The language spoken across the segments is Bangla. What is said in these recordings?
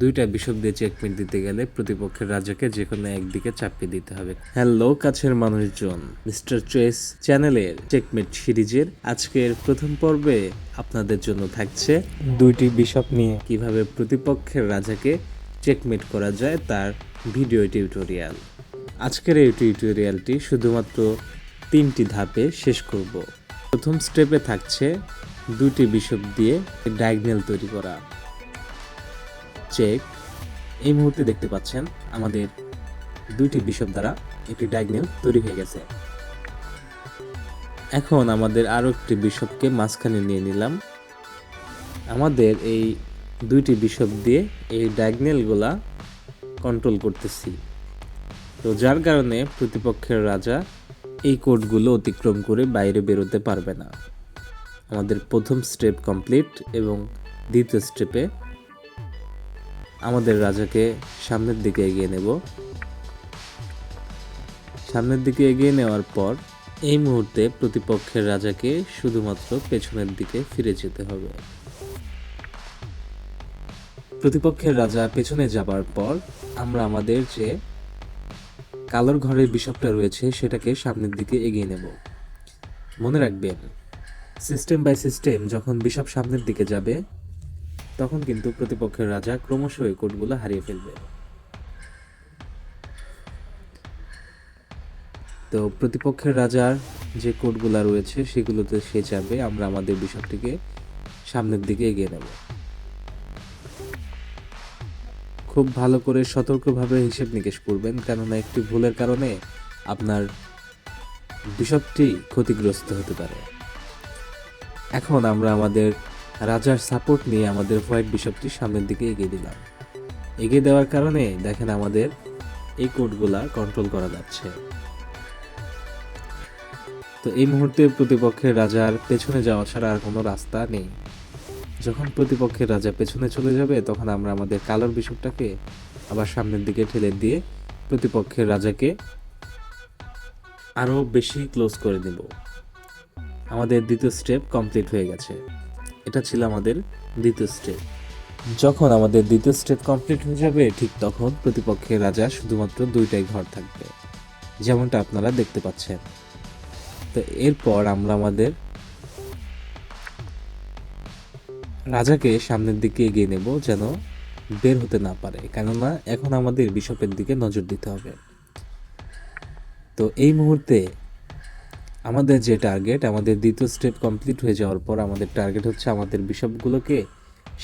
দুইটা বিশপ দিয়ে চেকমেট দিতে গেলে প্রতিপক্ষের রাজাকে যে কোনো একদিকে চাপিয়ে দিতে হবে। হ্যালো কাছের মানুষজন। মিস্টার চয়েস চ্যানেলের চেকমেট সিরিজের আজকের প্রথম পর্বে আপনাদের জন্য থাকছে দুইটি বিশপ নিয়ে। কীভাবে প্রতিপক্ষের রাজাকে চেকমেট করা যায় তার ভিডিও টিউটোরিয়াল। আজকের এই টিউটোরিয়ালটি শুধুমাত্র তিনটি ধাপে শেষ করব। প্রথম স্টেপে থাকছে দুটি বিশপ দিয়ে ডায়াগনাল তৈরি করা। চেক এই মুহূর্তে দেখতে পাচ্ছেন আমাদের দুইটি বিশপ দ্বারা একটি ডায়াগনাল তৈরি হয়ে গেছে। এখন আমাদের আরও একটি বিশপকে মাঝখানে নিয়ে নিলাম। আমাদের এই দুইটি বিশপ দিয়ে এই ডায়াগনালগুলা কন্ট্রোল করতেছি। তো যার কারণে প্রতিপক্ষের রাজা এই কোডগুলো অতিক্রম করে বাইরে বেরোতে পারবে না। আমাদের প্রথম স্টেপ কমপ্লিট এবং দ্বিতীয় স্টেপে আমাদের রাজাকে সামনের দিকে এগিয়ে নেব। সামনের দিকে এগিয়ে নেওয়ার পর এই মুহূর্তে প্রতিপক্ষের রাজাকে শুধুমাত্র পেছনের দিকে ফিরে যেতে হবে। প্রতিপক্ষের রাজা পেছনে যাবার পর আমরা আমাদের যে কালোর ঘরের বিশপটা রয়েছে, সেটাকে সামনের দিকে এগিয়ে নেব। মনে রাখবেন সিস্টেম বাই সিস্টেম যখন বিশপ সামনের দিকে যাবে তখন কিন্তু প্রতিপক্ষের রাজা ক্রমশ এই কোডগুলো হারিয়ে ফেলবে। তো প্রতিপক্ষের রাজার যে কোডগুলো রয়েছে, সেগুলোতে সে যাবে। আমরা আমাদের বিশপটিকে সামনের দিকে এগিয়ে নেব। খুব ভালো করে সতর্কভাবে হিসেব নিকেশ করবেন, কেননা একটি ভুলের কারণে আপনার বিশপটি ক্ষতিগ্রস্ত হতে পারে। এখন আমরা আমাদের রাজার সাপোর্ট নিয়ে আমাদের হোয়াইট বিশপটি সামনের দিকে এগিয়ে দিলাম। এগিয়ে দেওয়ার কারণে দেখেন আমাদের এই কোডগুলা কন্ট্রোল করা যাচ্ছে। তো এই মুহূর্তে প্রতিপক্ষের রাজার পেছনে যাওয়া ছাড়া আর কোনো রাস্তা নেই। যখন প্রতিপক্ষের রাজা পেছনে চলে যাবে, তখন আমরা আমাদের কালোর বিশপটাকে আবার সামনের দিকে ঠেলে দিয়ে প্রতিপক্ষের রাজাকে আরও বেশি ক্লোজ করে দেব আমাদের দ্বিতীয় স্টেপ কমপ্লিট হয়ে গেছে। এটা ছিল আমাদের দ্বিতীয় স্টেপ যখন আমাদের দ্বিতীয় স্টেপ কমপ্লিট হয়ে যাবে, ঠিক তখন প্রতিপক্ষের রাজা শুধুমাত্র দুইটাই ঘর থাকবে, যেমনটা আপনারা দেখতে পাচ্ছেন। তো এরপর আমরা আমাদের রাজাকে সামনের দিকে এগিয়ে নেব যেন বের হতে না পারে, কেননা এখন আমাদের বিশপের দিকে নজর দিতে হবে। তো এই মুহূর্তে আমাদের যে টার্গেট আমাদের দ্বিতীয় স্টেপ কমপ্লিট হয়ে যাওয়ার পর আমাদের টার্গেট হচ্ছে আমাদের বিশপগুলোকে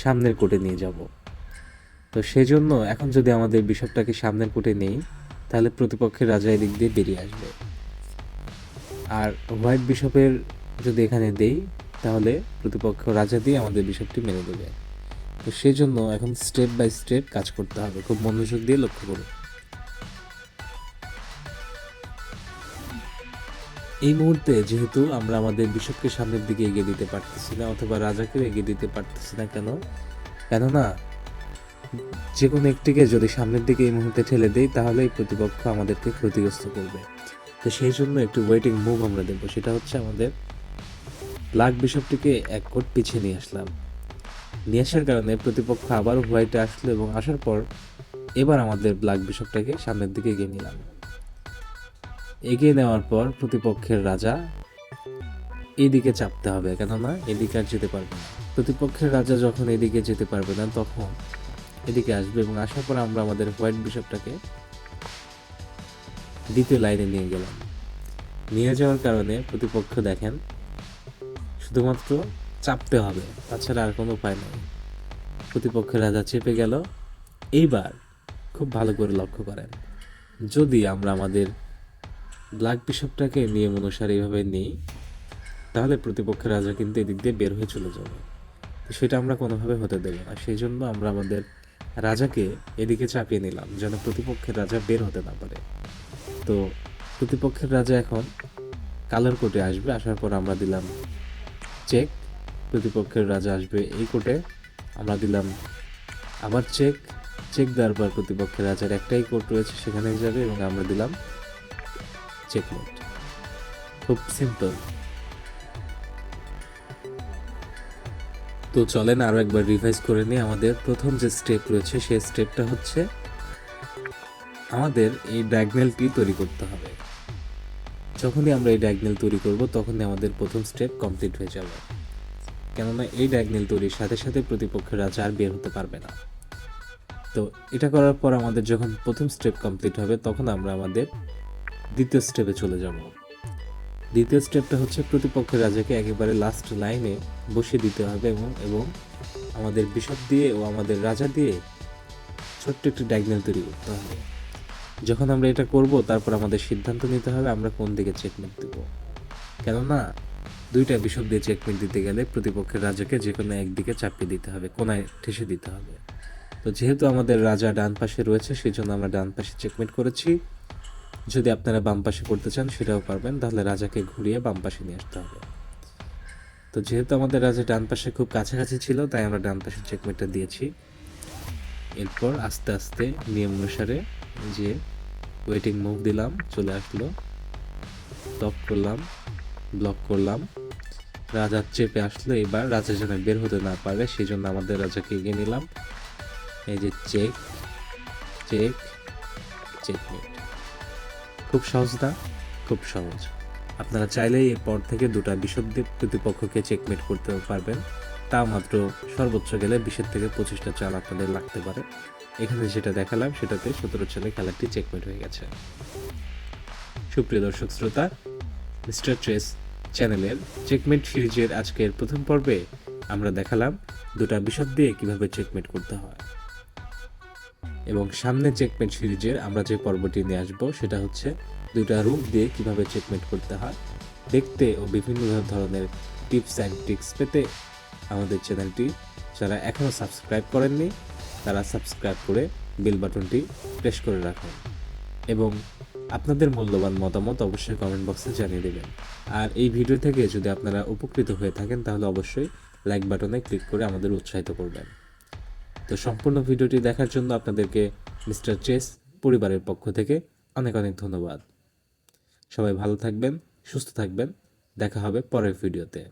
সামনের কোটে নিয়ে যাব। তো সেজন্য এখন যদি আমাদের বিশপটাকে সামনের কোটে নেই, তাহলে প্রতিপক্ষের রাজা এদিক দিয়ে বেরিয়ে আসবে। আর হোয়াইট বিশপের যদি এখানে দেই, তাহলে প্রতিপক্ষ রাজা দিয়ে আমাদের বিশপটি মেনে দেবে তো সেই জন্য এখন স্টেপ বাই স্টেপ কাজ করতে হবে। খুব মনোযোগ দিয়ে লক্ষ্য করুন। এই মুহূর্তে যেহেতু আমরা আমাদের বিশপকে সামনের দিকে এগিয়ে দিতে পারতেছি না, অথবা রাজাকেও এগিয়ে দিতে পারতেছি না কেন? কেননা যে কোনো একটিকে যদি সামনের দিকে এই মুহূর্তে ঠেলে দেই তাহলে এই প্রতিপক্ষ আমাদেরকে ক্ষতিগ্রস্ত করবে। তো সেই জন্য একটু ওয়েটিং মুভ আমরা দেবো সেটা হচ্ছে আমাদের ব্ল্যাক বিশপটিকে এক কোট পিছিয়ে নিয়ে আসলাম। নিয়ে আসার কারণে প্রতিপক্ষ আবার হোয়াইটে আসলো এবং আসার পর এবার আমাদের ব্ল্যাক বিশপটাকে সামনের দিকে এগিয়ে নিলাম। এগিয়ে নেওয়ার পর প্রতিপক্ষের রাজা এদিকে চাপতে হবে, কেননা এদিকে আর যেতে পারবে না। প্রতিপক্ষের রাজা যখন এদিকে যেতে পারবে না, তখন এদিকে আসবে এবং আসার পর আমরা আমাদের হোয়াইট বিশপটাকে দ্বিতীয় লাইনে নিয়ে গেলাম। নিয়ে যাওয়ার কারণে প্রতিপক্ষ দেখেন শুধুমাত্র চাপতে হবে, তাছাড়া আর কোনো উপায় নেই। প্রতিপক্ষের রাজা চেপে গেল। এইবার খুব ভালো করে লক্ষ্য করেন, যদি আমরা আমাদের ব্ল্যাক বিশপটাকে নিয়ম অনুসারে এইভাবে নিই, তাহলে প্রতিপক্ষের রাজা কিন্তু এদিক দিয়ে বের হয়ে চলে যাবে। সেটা আমরা কোনোভাবে হতে দেবো না। সেই জন্য আমরা আমাদের রাজাকে এদিকে চাপিয়ে নিলাম, যেন প্রতিপক্ষের রাজা বের হতে না পারে। তো প্রতিপক্ষের রাজা এখন কালার কোর্টে আসবে, আসার পর আমরা দিলাম চেক। প্রতিপক্ষের রাজা আসবে এই কোর্টে, আমরা দিলাম আবার চেক। চেক দেওয়ার পর প্রতিপক্ষের রাজার একটাই কোর্ট রয়েছে সেখানে যাবে এবং আমরা দিলাম চেকমেট খুব সিম্পল তো চলেন আরও একবার রিভাইজ করে নিই আমাদের প্রথম যে স্টেপ রয়েছে, সেই স্টেপটা হচ্ছে আমাদের এই ডায়াগনালটি তৈরি করতে হবে। যখনই আমরা এই ডায়াগনাল তৈরি করব, তখনই আমাদের প্রথম স্টেপ কমপ্লিট হয়ে যাবে। কেননা এই ডায়াগনাল তৈরির সাথে সাথে প্রতিপক্ষের রাজা আর বের হতে পারবে না। তো এটা করার পর আমাদের যখন প্রথম স্টেপ কমপ্লিট হবে, তখন আমরা আমাদের দ্বিতীয় স্টেপে চলে যাব। দ্বিতীয় স্টেপটা হচ্ছে প্রতিপক্ষের রাজাকে একেবারে লাস্ট লাইনে বসিয়ে দিতে হবে এবং এবং আমাদের বিশপ দিয়ে ও আমাদের রাজা দিয়ে ছোট্ট একটি ডায়াগনাল তৈরি করতে হবে। যখন আমরা এটা করব, তারপর আমাদের সিদ্ধান্ত নিতে হবে আমরা কোন দিকে চেকমেট দেব। কেননা, দুইটা বিশপ দিয়ে চেকমেট দিতে গেলে প্রতিপক্ষের রাজাকে যে কোনো একদিকে চাপিয়ে দিতে হবে, কোনায় ঠেসে দিতে হবে। তো যেহেতু আমাদের রাজা ডান পাশে রয়েছে সেই জন্য আমরা ডান পাশে চেকমেট করেছি। যদি আপনারা বাম পাশে করতে চান, সেটাও পারবেন। তাহলে রাজাকে ঘুরিয়ে বাম পাশে নিয়ে আসতে হবে। তো যেহেতু আমাদের রাজা ডান পাশে খুব কাছাকাছি ছিল, তাই আমরা ডান পাশে চেকমেটটা দিয়েছি। এরপর আস্তে আস্তে নিয়ম অনুসারে যে ওয়েটিং মুভ দিলাম, চলে আসলো। ব্লক করলাম ব্লক করলাম। রাজা চেপে আসলো, এবার রাজা যেন বের হতে না পারে সেই জন্য আমাদের রাজাকে এগিয়ে নিলাম। এই যে চেক চেক চেকমেট খুব সহজ না? খুব সহজ। আপনারা চাইলেই এরপর থেকে দুটা বিশদ দিয়ে প্রতিপক্ষকে চেকমেট করতে পারবেন। তা মাত্র সর্বোচ্চ গেলে বিশের থেকে পঁচিশটা চাল আপনাদের লাগতে পারে। এখানে যেটা দেখালাম, সেটাতে সতেরো চালে খেলাটি চেকমেট হয়ে গেছে। সুপ্রিয় দর্শক শ্রোতা, মিস্টার ট্রেস চ্যানেলের চেকমেট সিরিজের আজকের প্রথম পর্বে আমরা দেখালাম দুটা বিশদ দিয়ে কীভাবে চেকমেট করতে হয়। এবং সামনে চেকমেট সিরিজের আমরা যে পর্বটি নিয়ে আসব, সেটা হচ্ছে দুইটা রুম দিয়ে কীভাবে চেকমেন্ট করতে হয়। দেখতে ও বিভিন্ন ধরনের টিপস অ্যান্ড ট্রিক্স পেতে আমাদের চ্যানেলটি যারা এখনও সাবস্ক্রাইব করেননি, তারা সাবস্ক্রাইব করে বেল বাটনটি প্রেস করে রাখুন। এবং আপনাদের মূল্যবান মতামত অবশ্যই কমেন্ট বক্সে জানিয়ে দেবেন। আর এই ভিডিও থেকে যদি আপনারা উপকৃত হয়ে থাকেন, তাহলে অবশ্যই লাইক বাটনে ক্লিক করে আমাদের উৎসাহিত করবেন। তো সম্পূর্ণ ভিডিওটি দেখার জন্য আপনাদেরকে মিস্টার চেস পরিবারের পক্ষ থেকে অনেক অনেক ধন্যবাদ। সবাই ভালো থাকবেন, সুস্থ থাকবেন। দেখা হবে পরের ভিডিওতে।